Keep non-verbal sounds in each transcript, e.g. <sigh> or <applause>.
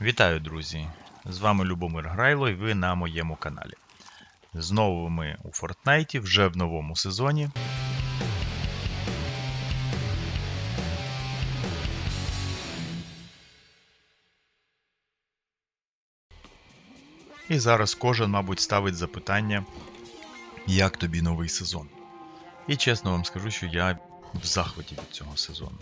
Вітаю, друзі! З вами Любомир Грайло і ви на моєму каналі. Знову ми у Фортнайті вже в новому сезоні. І зараз кожен, мабуть, ставить запитання, як тобі новий сезон. І чесно вам скажу, що я в захваті від цього сезону.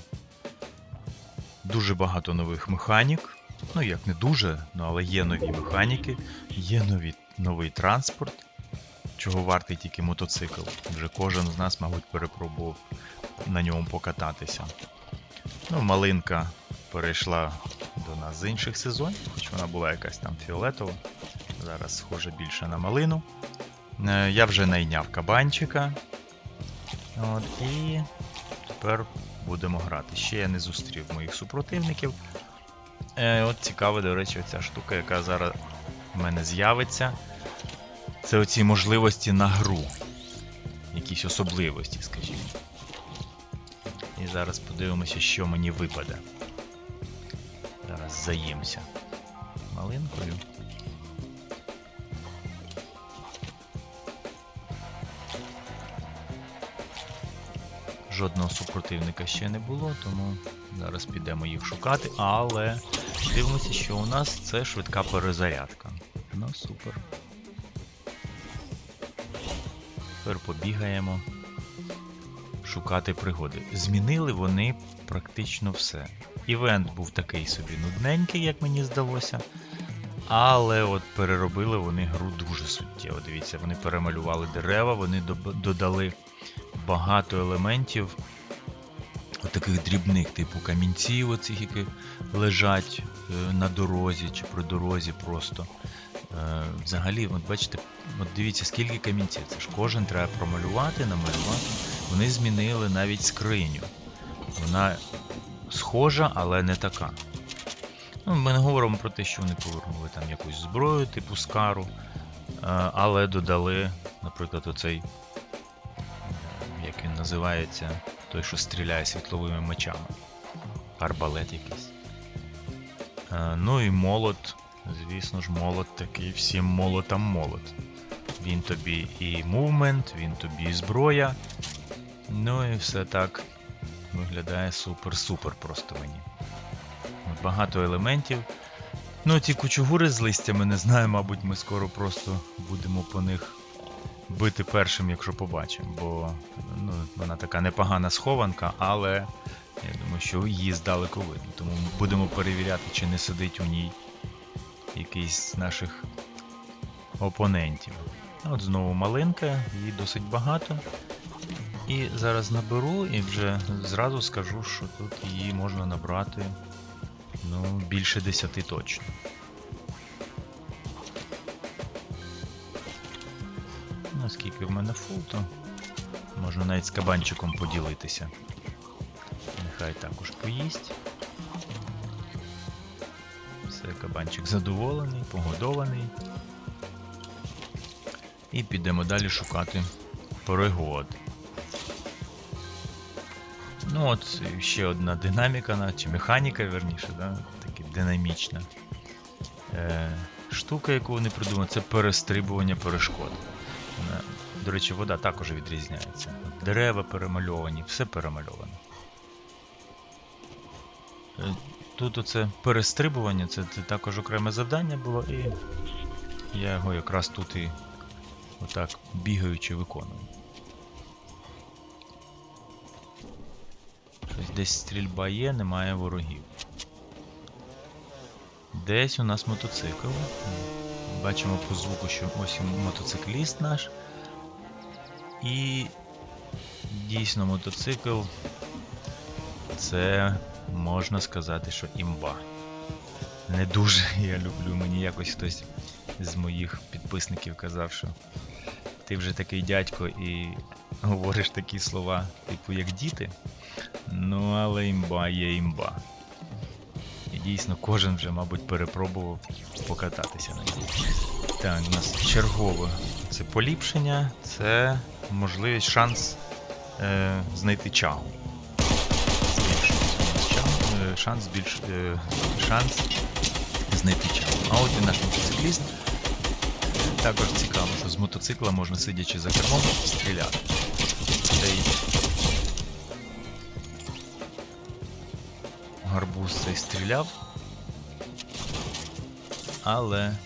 Дуже багато нових механік. Ну, як не дуже, ну, але є нові механіки, є нові, новий транспорт, чого вартий тільки мотоцикл. Вже кожен з нас, мабуть, перепробував на ньому покататися. Ну, малинка перейшла до нас з інших сезонів, хоч вона була якась там фіолетова. Зараз схоже більше на малину. Е, Я вже найняв кабанчика. От, і тепер будемо грати. Ще я не зустрів моїх супротивників. Е, от цікава, до речі, оця штука, яка зараз в мене з'явиться. Це оці можливості на гру. Якісь особливості, скажімо. І зараз подивимося, що мені випаде. Зараз заїмся малинкою. Жодного супротивника ще не було, тому зараз підемо їх шукати, але дивимося, що у нас це швидка перезарядка. Ну, супер. Тепер побігаємо шукати пригоди. Змінили вони практично все. Івент був такий собі нудненький, як мені здалося. Але от переробили вони гру дуже суттєво. Дивіться, вони перемалювали дерева, вони додали багато елементів, от таких дрібних, типу камінців, оцих, які лежать е, на дорозі чи при дорозі просто. Е, Взагалі, от бачите, от дивіться, скільки камінців. Це ж кожен треба промалювати, намалювати. Вони змінили навіть скриню. Вона схожа, але не така. Ну, ми не говоримо про те, що вони повернули там якусь зброю, типу скару, е, але додали, наприклад, оцей як він називається, той, що стріляє світловими мечами. Арбалет якийсь. Е, ну і молот. Звісно ж, молот такий всім молотам молот. Він тобі і мувмент, він тобі і зброя. Ну і все так виглядає супер-супер просто мені. Багато елементів. Ну, ті кучугури з листями, не знаю, мабуть, ми скоро просто будемо по них бити першим, якщо побачимо, бо ну, вона така непогана схованка, але я думаю, що її здалеку видно. Тому будемо перевіряти, чи не сидить у ній якийсь з наших опонентів. От знову малинка, її досить багато. І зараз наберу і вже зразу скажу, що тут її можна набрати ну, більше 10 точно. Наскільки в мене фул, то можна навіть з кабанчиком поділитися. Нехай також поїсть. Все, кабанчик задоволений, погодований. І підемо далі шукати пригод. Ну от ще одна динаміка, чи механіка, верніше, да? таки динамічна. Е, штука, яку вони придумали, це перестрибування перешкод. Вона- До речі, вода також відрізняється. Дерева перемальовані, все перемальовано. Е, Тут оце перестрибування, це також окреме завдання було, і я його якраз тут і отак бігаючи виконую. Щось десь стрільба є, немає ворогів. Десь у нас мотоцикл. Бачимо по звуку, що ось мотоцикліст наш. І дійсно мотоцикл це можна сказати, що імба. Не дуже <laughs> я люблю. Мені якось хтось з моїх підписників казав, що ти вже такий дядько і <laughs> говориш такі слова, типу як діти. Ну, але імба є імба. Дійсно кожен вже, мабуть, перепробував покататися на ній. Так, у нас чергове це поліпшення, це можливість шанс е, знайти чагу. Чагу, шанс збільш, е, шанс знайти час. А от і наш мотоцикліст. Також цікаво, що з мотоцикла можна сидячи за кермом стріляти. Цей гарбуз цей стріляв. Але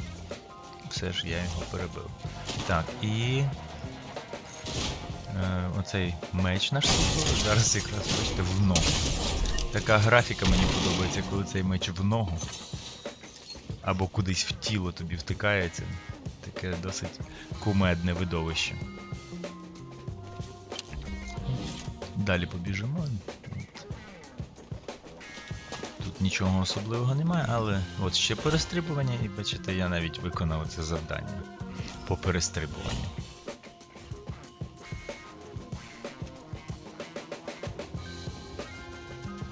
все ж я його перебив. Так, і. Е, оцей меч наш супер, зараз якраз бачите в ногу. Така графіка мені подобається, коли цей меч в ногу. Або кудись в тіло тобі втикається. Таке досить кумедне видовище. Далі побіжимо. Нічого особливого немає, але от ще перестрибування, і бачите, я навіть виконав це завдання по перестрибуванню.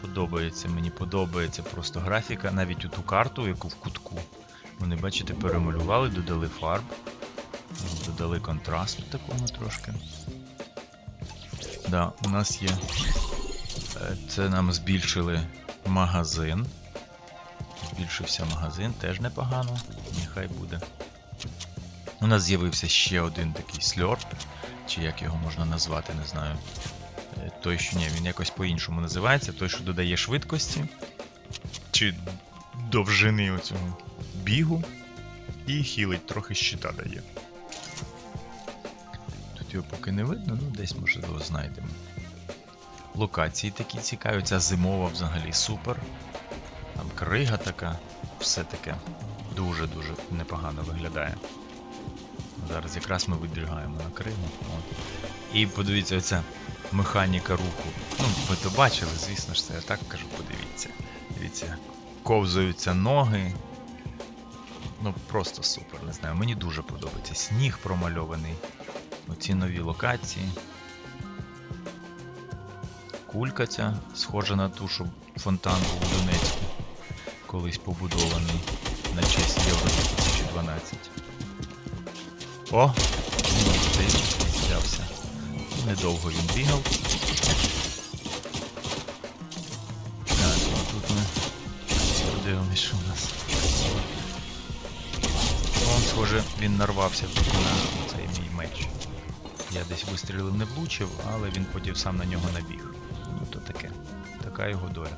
Подобається, мені подобається просто графіка, навіть у ту карту, яку в кутку. Вони, бачите, перемалювали, додали фарб, додали контрасту такому трошки. Да, у нас є. е, Це нам збільшили магазин. Збільшився магазин, теж непогано. Нехай буде. У нас з'явився ще один такий сльорп, чи як його можна назвати, не знаю. Е, Той, що ні, він якось по-іншому називається, той, що додає швидкості, чи довжини оцього бігу, і хілить трохи щита дає. Тут його поки не видно, ну десь можливо знайдемо. Локації такі цікаві, ця зимова взагалі супер. Там крига така, все таке дуже-дуже непогано виглядає. Зараз якраз ми вибігаємо на Кригу. От. І подивіться, оця механіка руху. Ну, ви то бачили, звісно ж, це я так кажу, подивіться. Дивіться, ковзаються ноги. Ну, просто супер, не знаю. Мені дуже подобається. Сніг промальований. Оці нові локації. Кулька ця схожа на ту, що фонтан був у Донецьку. Колись побудований на честь Євро 2012. О! Цей взявся. Недовго він бігав. Так, тут ми подивимось, що у нас. О, схоже, він нарвався на цей мій меч. Я десь вистрілив не влучив, але він потім сам на нього набіг. То таке. Така його доля.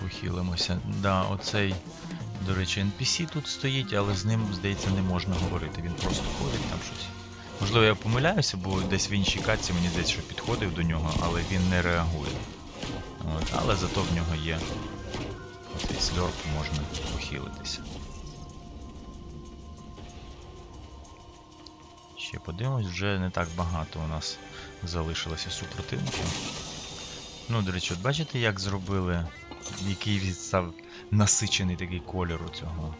Похилимося. Да, оцей, до речі, NPC тут стоїть, але з ним, здається, не можна говорити. Він просто ходить там щось. Можливо, я помиляюся, бо десь в іншій катці мені здається, що підходив до нього, але він не реагує. От, але зато в нього є оцей сльорп, можна похилитися. Ще подивимось, вже не так багато у нас залишилося супротивників. Ну, до речі, от бачите, як зробили, який він став насичений такий кольор у цього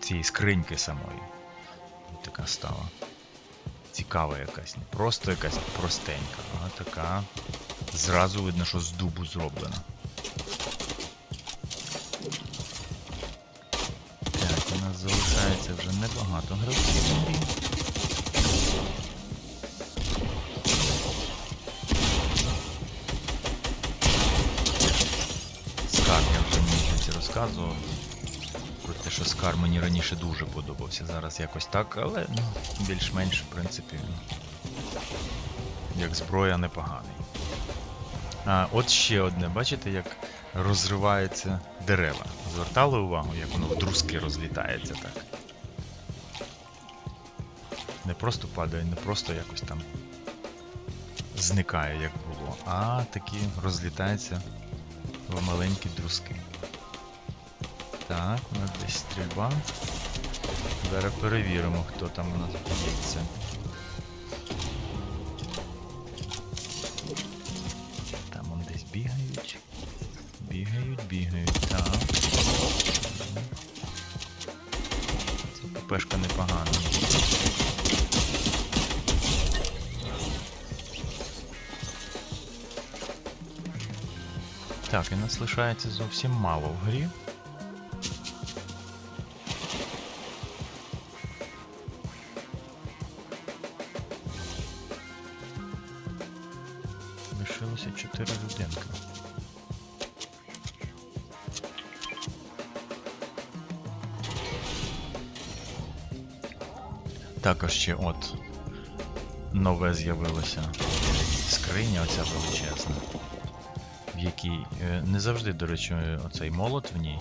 цієї скриньки самої. Така стала. Цікава якась, не просто якась простенька, а така. Зразу видно, що з дубу зроблена. Так, у нас залишається вже небагато гравців розказував. Про те, що Скар мені раніше дуже подобався. Зараз якось так, але ну, більш-менш, в принципі, як зброя непоганий. А, от ще одне, бачите, як розриваються дерева. Звертали увагу, як воно в друзки розлітається так. Не просто падає, не просто якось там зникає, як було, а такі розлітаються в маленькі друзки. Так, у нас десь стрільба. Зараз перевіримо, хто там у нас б'ється. Там он десь бігають. Бігають, бігають. Так. Це ППшка непогана. Так, і нас лишається зовсім мало в грі. залишилося 4 людинки. Також ще от нове з'явилося скриня оця величезна, в якій е, не завжди, до речі, оцей молот в ній.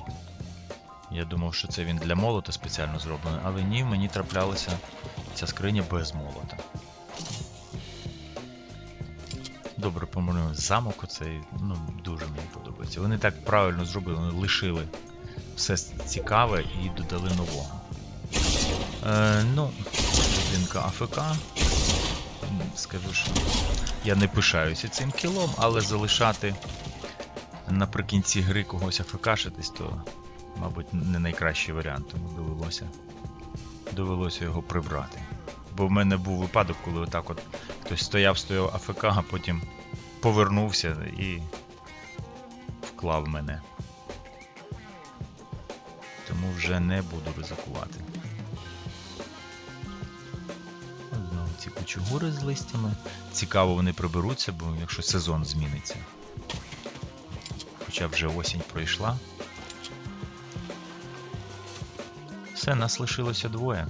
Я думав, що це він для молота спеціально зроблений, але ні, мені траплялася ця скриня без молота. Добре, по-моєму, замок оцей, ну, дуже мені подобається. Вони так правильно зробили, вони лишили все цікаве і додали нового. Е, ну, будинка АФК. Скажу, що я не пишаюся цим кілом, але залишати наприкінці гри когось АФКшитись, то, мабуть, не найкращий варіант, тому довелося, довелося його прибрати. Бо в мене був випадок, коли отак от хтось стояв, стояв АФК, а потім повернувся і вклав мене. Тому вже не буду ризикувати. Знову ці кучугури з листями. Цікаво, вони приберуться, бо якщо сезон зміниться. Хоча вже осінь пройшла. Все, нас лишилося двоє.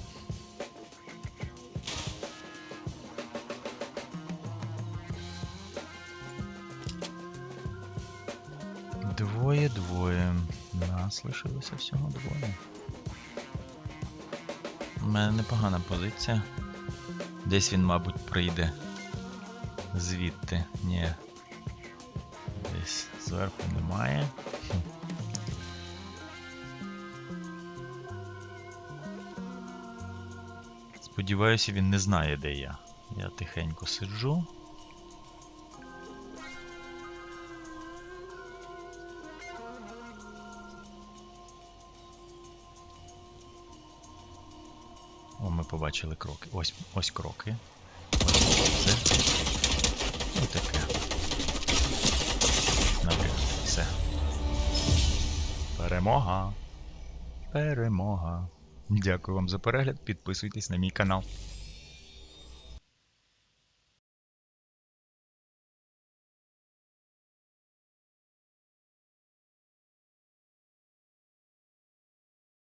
Двоє, двоє. Нас лишилося всього двоє. У мене непогана позиція. Десь він, мабуть, прийде звідти. Ні. Десь зверху немає. Сподіваюся, він не знає, де я. Я тихенько сиджу. Побачили кроки. Ось, ось кроки. Ось це. І таке. Наприклад, все. Перемога. Перемога. Дякую вам за перегляд. Підписуйтесь на мій канал.